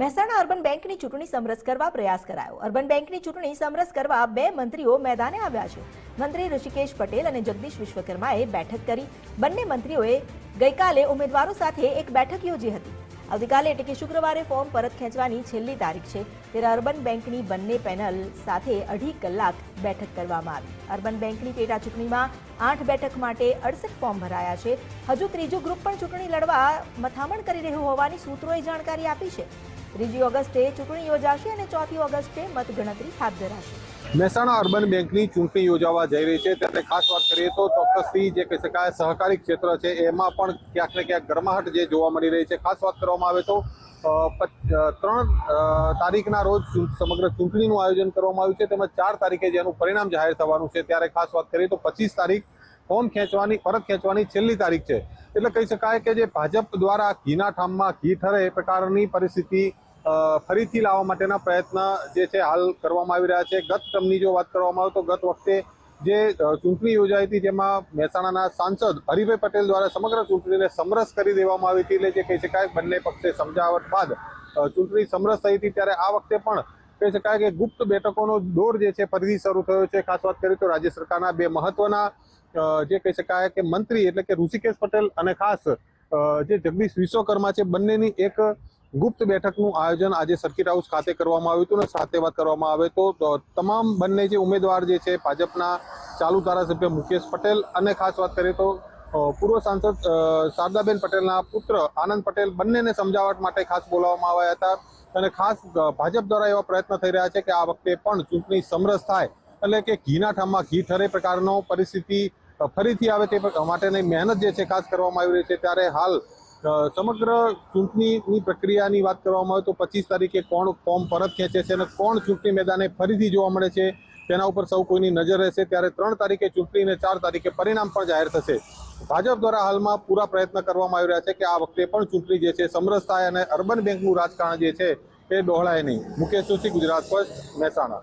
Mehsana urban બેંકની ચૂંટણી સમરસ કરવા પ્રયાસ કરાયો. અર્બન બેંકની ચૂંટણી સમરસ કરવા બે મંત્રીઓ મેદાને આવ્યા છે. મંત્રી ઋષિકેશ પટેલ અને જગદીશ વિશ્વકર્માએ બેઠક કરી. બંને મંત્રીઓએ ગઈકાલે ઉમેદવારો સાથે એક બેઠક યોજી હતી. આવતીકાલે એટલે કે શુક્રવારે ફોર્મ પરત ખેંચવાની છેલ્લી તારીખ છે. ત્યારે અર્બન બેંકની બંને પેનલ સાથે અઢી કલાક બેઠક કરવામાં આવી. અર્બન બેંકની પેટા ચૂંટણીમાં આઠ બેઠક માટે અડસઠ ફોર્મ ભરાયા છે. હજુ ત્રીજું ગ્રુપ પણ ચૂંટણી લડવા મથામણ કરી રહ્યું હોવાની સૂત્રોએ જાણકારી આપી છે. ત્રીજી ઓગસ્ટે ચૂંટણી યોજાશે અને ચોથી ઓગસ્ટે મતગણતરી હાથ ધરાશે. મહેસાણા અર્બન બેંકની ચૂંટણી યોજાવા જઈ રહી છે. ત્યારે ખાસ વાત કરીએ તો ચોક્કસથી જે કહી શકાય સહકારી ક્ષેત્ર છે, એમાં પણ ક્યાંક ને ક્યાંક ગરમાહટ જે જોવા મળી રહી છે. ખાસ વાત કરવામાં આવે તો ત્રણ તારીખના રોજ સમગ્ર ચૂંટણીનું આયોજન કરવામાં આવ્યું છે. તેમજ ચાર તારીખે જેનું પરિણામ જાહેર થવાનું છે. ત્યારે ખાસ વાત કરીએ તો પચીસ તારીખ ફોર્મ ખેંચવાની, પરત ખેંચવાની છેલ્લી તારીખ છે. એટલે કહી શકાય કે જે ભાજપ દ્વારા ઘીના ઠામમાં ઘી ઠરે એ પ્રકારની પરિસ્થિતિ ફરીથી લાવવા માટેના પ્રયત્ન જે છે હાલ કરવામાં આવી રહ્યા છે. ગત ટર્મની જો વાત કરવામાં આવે તો ગત વખતે જે ચૂંટણી યોજાઈ હતી જેમાં મહેસાણાના સાંસદ હરિભાઈ પટેલ દ્વારા સમગ્ર ચૂંટણીને સમરસ કરી દેવામાં આવી હતી. એટલે જે કહી શકાય બંને પક્ષે સમજાવટ બાદ ચૂંટણી સમરસ થઈ હતી ત્યારે આ વખતે પણ કહી શકાય કે ગુપ્ત બેઠકોનો દોર જે છે ફરીથી શરૂ થયો છે. ખાસ વાત કરીએ તો રાજ્ય સરકારના બે મહત્વના જે કહી શકાય કે મંત્રી એટલે કે ઋષિકેશ પટેલ અને ખાસ જે જગદીશ વિશ્વકર્મા છે બંનેની એક ગુપ્ત બેઠકનું આયોજન આજે સર્કિટ હાઉસ ખાતે કરવામાં આવ્યું હતું અને સાથે વાત કરવામાં આવે તો તમામ બંને જે ઉમેદવાર જે છે ભાજપના ચાલુ ધારાસભ્ય મુકેશ પટેલ અને ખાસ વાત કરીએ તો પૂર્વ સાંસદ શારદાબેન પટેલના પુત્ર આનંદ પટેલ બંનેને સમજાવટ માટે ખાસ બોલાવવામાં આવ્યા હતા. અને ખાસ ભાજપ દ્વારા એવા પ્રયત્ન થઈ રહ્યા છે કે આ વખતે પણ ચૂંટણી સમરસ થાય, એટલે કે ઘીના ઠામમાં ઘી ઠરે પ્રકારનો પરિસ્થિતિ ફરીથી આવે તે માટેની મહેનત જે છે ખાસ કરવામાં આવી રહી છે, ત્યારે હાલ સમગ્ર ચૂંટણીની પ્રક્રિયાની વાત કરવામાં આવે તો પચીસ તારીખે કોણ ફોર્મ પરત ખેંચે છે અને કોણ ચૂંટણી મેદાને ફરીથી જોવા મળે છે, તેના ઉપર સૌ કોઈની નજર રહેશે, ત્યારે ત્રણ તારીખે ચૂંટણી અને ચાર તારીખે પરિણામ પણ જાહેર થશે. ભાજપ દ્વારા હાલમાં પૂરા પ્રયત્ન કરવામાં આવી રહ્યા છે કે આ વખતે પણ ચૂંટણી જે છે સમરસ થાય અને અર્બન બેંકનું રાજકારણ જે છે એ ડહોળાય નહીં મુકેશ જોશી ગુજરાત ફર્સ્ટ મહેસાણા.